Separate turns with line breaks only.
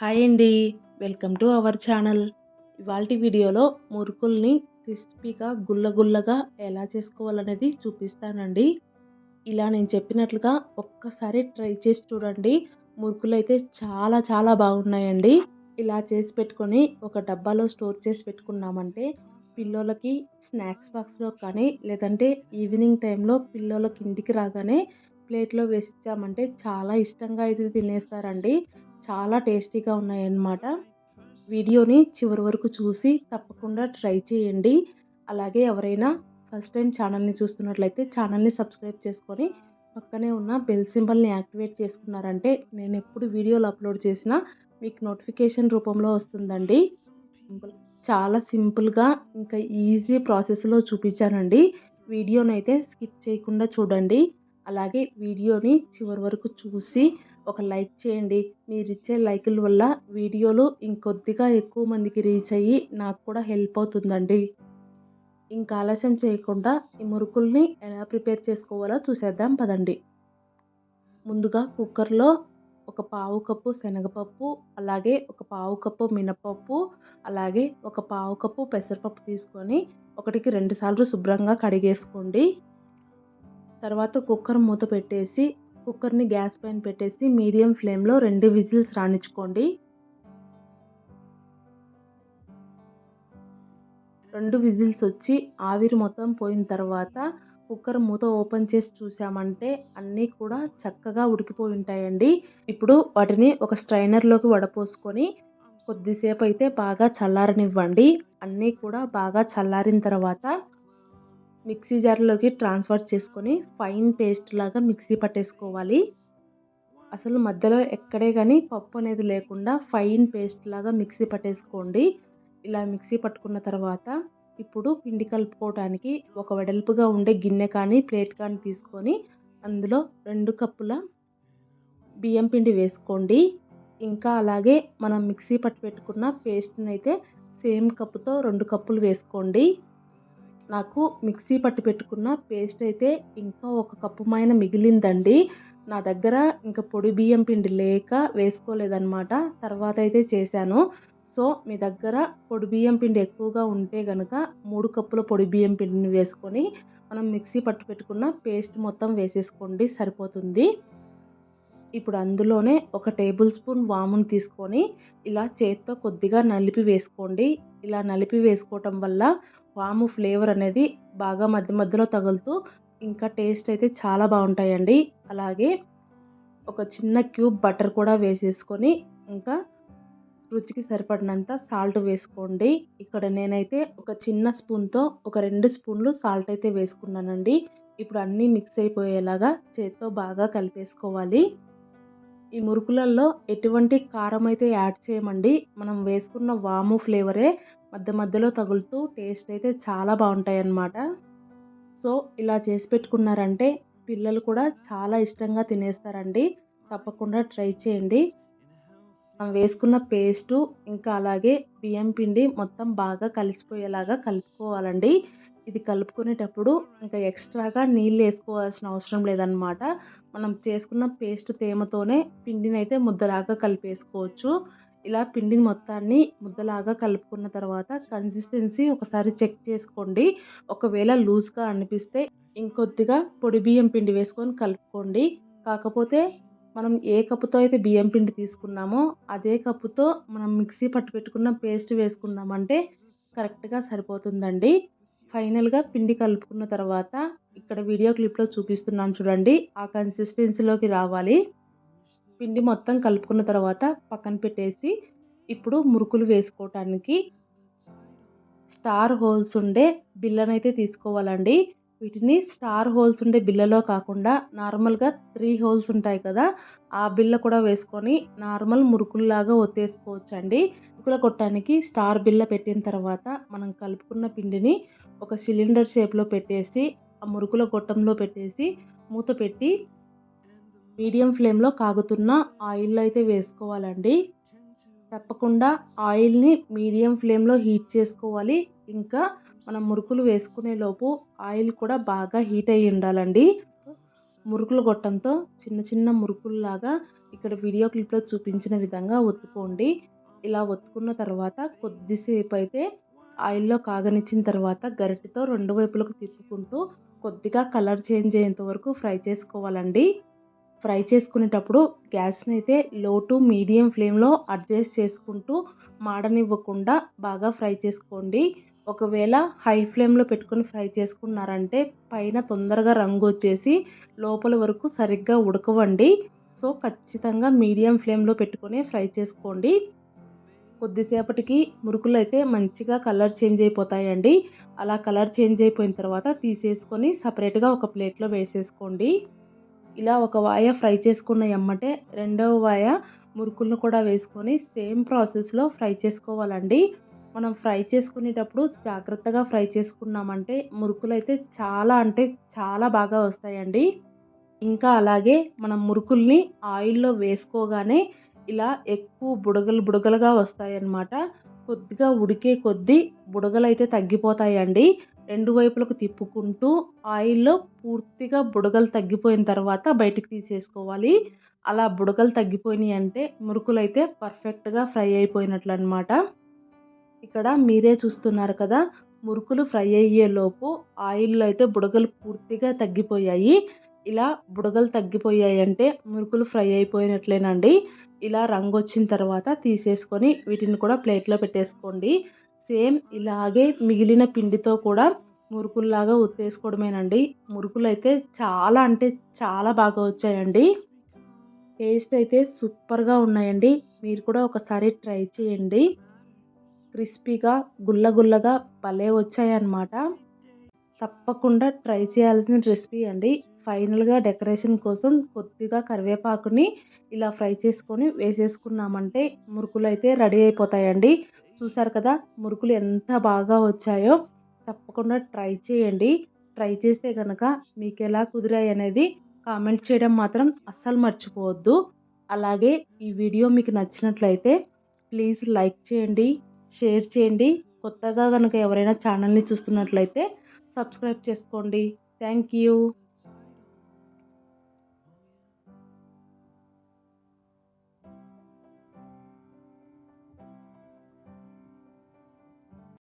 Hi అండి. Welcome to our channel. ఇవాల్టి వీడియోలో మురుకుల్ని క్రిస్పీగా గుల్లగుల్లగా ఎలా చేసుకోవాలనేది చూపిస్తానండి. ఇలా నేను చెప్పినట్లుగా ఒక్కసారి ట్రై చేసి చూడండి. మురుకులు అయితే చాలా చాలా బాగున్నాయండి. ఇలా చేసి పెట్టుకొని ఒక డబ్బాలో స్టోర్ చేసి పెట్టుకున్నామంటే పిల్లలకి స్నాక్స్ బాక్స్లో కానీ లేదంటే ఈవినింగ్ టైంలో పిల్లలకి ఇంటికి రాగానే ప్లేట్లో వేసిచ్చామంటే చాలా ఇష్టంగా అయితే తినేస్తారండి. చాలా టేస్టీగా ఉన్నాయన్నమాట. వీడియోని చివరి వరకు చూసి తప్పకుండా ట్రై చేయండి. అలాగే ఎవరైనా ఫస్ట్ టైం ఛానల్ని చూస్తున్నట్లయితే ఛానల్ని సబ్స్క్రైబ్ చేసుకొని పక్కనే ఉన్న బెల్ సింబల్ని యాక్టివేట్ చేసుకున్నారంటే నేను ఎప్పుడు వీడియోలు అప్లోడ్ చేసినా మీకు నోటిఫికేషన్ రూపంలో వస్తుందండి. చాలా సింపుల్గా ఇంకా ఈజీ ప్రాసెస్లో చూపించానండి. వీడియోని అయితే స్కిప్ చేయకుండా చూడండి. అలాగే వీడియోని చివరి వరకు చూసి ఒక లైక్ చేయండి. మీరు ఇచ్చే లైకుల వల్ల వీడియోలు ఇంకొద్దిగా ఎక్కువ మందికి రీచ్ అయ్యి నాకు కూడా హెల్ప్ అవుతుందండి. ఇంకా ఆలస్యం చేయకుండా ఈ మురుకుల్ని ఎలా ప్రిపేర్ చేసుకోవాలో చూసేద్దాం పదండి. ముందుగా కుక్కర్లో ఒక పావు కప్పు శనగపప్పు అలాగే ఒక పావు కప్పు మినపప్పు అలాగే ఒక పావు కప్పు పెసరపప్పు తీసుకొని ఒకటికి రెండుసార్లు శుభ్రంగా కడిగేసుకోండి. తర్వాత కుక్కర్ మూత పెట్టేసి కుక్కర్ని గ్యాస్ పైన పెట్టేసి మీడియం ఫ్లేమ్లో రెండు విజిల్స్ రాణించుకోండి. రెండు విజిల్స్ వచ్చి ఆవిరి మొత్తం పోయిన తర్వాత కుక్కర్ మూత ఓపెన్ చేసి చూసామంటే అన్నీ కూడా చక్కగా ఉడికిపోయి ఉంటాయండి. ఇప్పుడు వాటిని ఒక స్ట్రైనర్లోకి వడపోసుకొని కొద్దిసేపు అయితే బాగా చల్లారనివ్వండి. అన్నీ కూడా బాగా చల్లారిన తర్వాత మిక్సీ జార్లోకి ట్రాన్స్ఫర్ చేసుకొని ఫైన్ పేస్ట్ లాగా మిక్సీ పట్టేసుకోవాలి. అసలు మధ్యలో ఎక్కడే కానీ పప్పు అనేది లేకుండా ఫైన్ పేస్ట్ లాగా మిక్సీ పట్టేసుకోండి. ఇలా మిక్సీ పట్టుకున్న తర్వాత ఇప్పుడు పిండి కలుపుకోవడానికి ఒక వెడల్పుగా ఉండే గిన్నె కానీ ప్లేట్ కానీ తీసుకొని అందులో రెండు కప్పుల బియ్యం పిండి వేసుకోండి. ఇంకా అలాగే మనం మిక్సీ పట్టి పెట్టుకున్న పేస్ట్ని అయితే సేమ్ కప్పుతో రెండు కప్పులు వేసుకోండి. నాకు మిక్సీ పట్టి పెట్టుకున్న పేస్ట్ అయితే ఇంకా ఒక కప్పు మైన మిగిలిందండి. నా దగ్గర ఇంకా పొడి బియ్యం పిండి లేక వేసుకోలేదన్నమాట. తర్వాత అయితే చేశాను. సో మీ దగ్గర పొడి బియ్యం పిండి ఎక్కువగా ఉంటే కనుక మూడు కప్పుల పొడి బియ్యం పిండిని వేసుకొని మనం మిక్సీ పట్టు పెట్టుకున్న పేస్ట్ మొత్తం వేసేసుకోండి సరిపోతుంది. ఇప్పుడు అందులోనే ఒక టేబుల్ స్పూన్ వామును తీసుకొని ఇలా చేత్తో కొద్దిగా నలిపి వేసుకోండి. ఇలా నలిపి వేసుకోవటం వల్ల వాము ఫ్లేవర్ అనేది బాగా మధ్య మధ్యలో తగులుతూ ఇంకా టేస్ట్ అయితే చాలా బాగుంటాయండి. అలాగే ఒక చిన్న క్యూబ్ బటర్ కూడా వేసేసుకొని ఇంకా రుచికి సరిపడినంత సాల్ట్ వేసుకోండి. ఇక్కడ నేనైతే ఒక చిన్న స్పూన్తో ఒక రెండు స్పూన్లు సాల్ట్ అయితే వేసుకున్నానండి. ఇప్పుడు అన్నీ మిక్స్ అయిపోయేలాగా చేత్తో బాగా కలిపేసుకోవాలి. ఈ మురుకులలో ఎటువంటి కారం అయితే యాడ్ చేయమండి. మనం వేసుకున్న వాము ఫ్లేవరే మధ్య మధ్యలో తగులుతూ టేస్ట్ అయితే చాలా బాగుంటాయి అన్నమాట సో ఇలా చేసి పెట్టుకున్నారంటే పిల్లలు కూడా చాలా ఇష్టంగా తినేస్తారండి. తప్పకుండా ట్రై చేయండి. మనం వేసుకున్న పేస్టు ఇంకా అలాగే బియ్యం పిండి మొత్తం బాగా కలిసిపోయేలాగా కలుపుకోవాలండి. ఇది కలుపుకునేటప్పుడు ఇంకా ఎక్స్ట్రాగా నీళ్ళు వేసుకోవాల్సిన అవసరం లేదనమాట మనం చేసుకున్న పేస్ట్ తేమతోనే పిండిని అయితే ముద్దలాగా కలిపేసుకోవచ్చు. ఇలా పిండిని మొత్తాన్ని ముద్దలాగా కలుపుకున్న తర్వాత కన్సిస్టెన్సీ ఒకసారి చెక్ చేసుకోండి. ఒకవేళ లూజ్గా అనిపిస్తే ఇంకొద్దిగా పొడి బియ్యం పిండి వేసుకొని కలుపుకోండి. కాకపోతే మనం ఏ కప్పుతో అయితే బియ్యం పిండి తీసుకున్నామో అదే కప్పుతో మనం మిక్సీ పట్టు పెట్టుకున్న పేస్ట్ వేసుకున్నామంటే కరెక్ట్గా సరిపోతుందండి. ఫైనల్గా పిండి కలుపుకున్న తర్వాత ఇక్కడ వీడియో క్లిప్లో చూపిస్తున్నాను చూడండి. ఆ కన్సిస్టెన్సీలోకి రావాలి. పిండి మొత్తం కలుపుకున్న తర్వాత పక్కన పెట్టేసి ఇప్పుడు మురుకులు వేసుకోవటానికి స్టార్ హోల్స్ ఉండే బిల్లనైతే తీసుకోవాలండి. వీటిని స్టార్ హోల్స్ ఉండే బిల్లలో కాకుండా నార్మల్గా త్రీ హోల్స్ ఉంటాయి కదా ఆ బిల్ల కూడా వేసుకొని నార్మల్ మురుకుల్లాగా ఒత్తేసుకోవచ్చు అండి మురుకుల కొట్టడానికి స్టార్ బిల్ల పెట్టిన తర్వాత మనం కలుపుకున్న పిండిని ఒక సిలిండర్ షేప్లో పెట్టేసి ఆ మురుకుల గొట్టంలో పెట్టేసి మూత పెట్టి మీడియం ఫ్లేమ్లో కాగుతున్న ఆయిల్లో అయితే వేసుకోవాలండి. తప్పకుండా ఆయిల్ని మీడియం ఫ్లేమ్లో హీట్ చేసుకోవాలి. ఇంకా మనం మురుకులు వేసుకునే లోపు ఆయిల్ కూడా బాగా హీట్ అయ్యి ఉండాలండి. మురుకులు గొట్టంతో చిన్న చిన్న మురుకుల్లాగా ఇక్కడ వీడియో క్లిప్లో చూపించిన విధంగా ఒత్తుకోండి. ఇలా ఒత్తుకున్న తర్వాత కొద్దిసేపు అయితే ఆయిల్లో కాగనిచ్చిన తర్వాత గరిటెతో రెండు వైపులకు తిప్పుకుంటూ కొద్దిగా కలర్ చేంజ్ అయ్యేంత వరకు ఫ్రై చేసుకోవాలండి. ఫ్రై చేసుకునేటప్పుడు గ్యాస్ని అయితే లో టు మీడియం ఫ్లేమ్లో అడ్జస్ట్ చేసుకుంటూ మాడనివ్వకుండా బాగా ఫ్రై చేసుకోండి. ఒకవేళ హై ఫ్లేమ్లో పెట్టుకొని ఫ్రై చేసుకున్నారంటే పైన తొందరగా రంగు వచ్చేసి లోపల వరకు సరిగ్గా ఉడకవండి. సో ఖచ్చితంగా మీడియం ఫ్లేమ్లో పెట్టుకొని ఫ్రై చేసుకోండి. కొద్దిసేపటికి మురుకులు అయితే మంచిగా కలర్ చేంజ్ అయిపోతాయండి. అలా కలర్ చేంజ్ అయిపోయిన తర్వాత తీసేసుకొని సపరేట్గా ఒక ప్లేట్లో వేసేసుకోండి. ఇలా ఒక వాయ ఫ్రై చేసుకున్న ఎమ్మటే రెండవ వాయ మురుకులను కూడా వేసుకొని సేమ్ ప్రాసెస్లో ఫ్రై చేసుకోవాలండి. మనం ఫ్రై చేసుకునేటప్పుడు జాగ్రత్తగా ఫ్రై చేసుకున్నామంటే మురుకులు అయితే చాలా అంటే చాలా బాగా వస్తాయండి. ఇంకా అలాగే మనం మురుకుల్ని ఆయిల్లో వేసుకోగానే ఇలా ఎక్కువ బుడగలు బుడగలుగా వస్తాయన్నమాట. కొద్దిగా ఉడికే కొద్దీ బుడగలు అయితే తగ్గిపోతాయండి. రెండు వైపులకు తిప్పుకుంటూ ఆయిల్లో పూర్తిగా బుడగలు తగ్గిపోయిన తర్వాత బయటికి తీసేసుకోవాలి. అలా బుడగలు తగ్గిపోయినాయి అంటే మురుకులు అయితే పర్ఫెక్ట్గా ఫ్రై అయిపోయినట్లు అనమాట ఇక్కడ మీరే చూస్తున్నారు కదా మురుకులు ఫ్రై అయ్యేలోపు ఆయిల్లో అయితే బుడగలు పూర్తిగా తగ్గిపోయాయి. ఇలా బుడగలు తగ్గిపోయాయి అంటే మురుకులు ఫ్రై అయిపోయినట్లేనండి. ఇలా రంగు వచ్చిన తర్వాత తీసేసుకొని వీటిని కూడా ప్లేట్లో పెట్టేసుకోండి. సేమ్ ఇలాగే మిగిలిన పిండితో కూడా మురుకుల్లాగా ఉత్తేసుకోవడమేనండి మురుకులు అయితే చాలా అంటే చాలా బాగా వచ్చాయండి. టేస్ట్ అయితే సూపర్గా ఉన్నాయండి. మీరు కూడా ఒకసారి ట్రై చేయండి. క్రిస్పీగా గుల్లగుల్లగా భలే వచ్చాయన్నమాట. తప్పకుండా ట్రై చేయాల్సిన రెసిపీ అండి. ఫైనల్గా డెకరేషన్ కోసం కొద్దిగా కరివేపాకుని ఇలా ఫ్రై చేసుకొని వేసేసుకున్నామంటే మురుకులు అయితే రెడీ అయిపోతాయండి. చూసారు కదా మురుకులు ఎంత బాగా వచ్చాయో తప్పకుండా ట్రై చేయండి. ట్రై చేస్తే కనుక మీకు ఎలా కుదిరాయి అనేది కామెంట్ చేయడం మాత్రం అస్సలు మర్చిపోవద్దు. అలాగే ఈ వీడియో మీకు నచ్చినట్లయితే ప్లీజ్ లైక్ చేయండి షేర్ చేయండి. కొత్తగా కనుక ఎవరైనా ఛానల్ని చూస్తున్నట్లయితే సబ్స్క్రైబ్ చేసుకోండి. Thank you.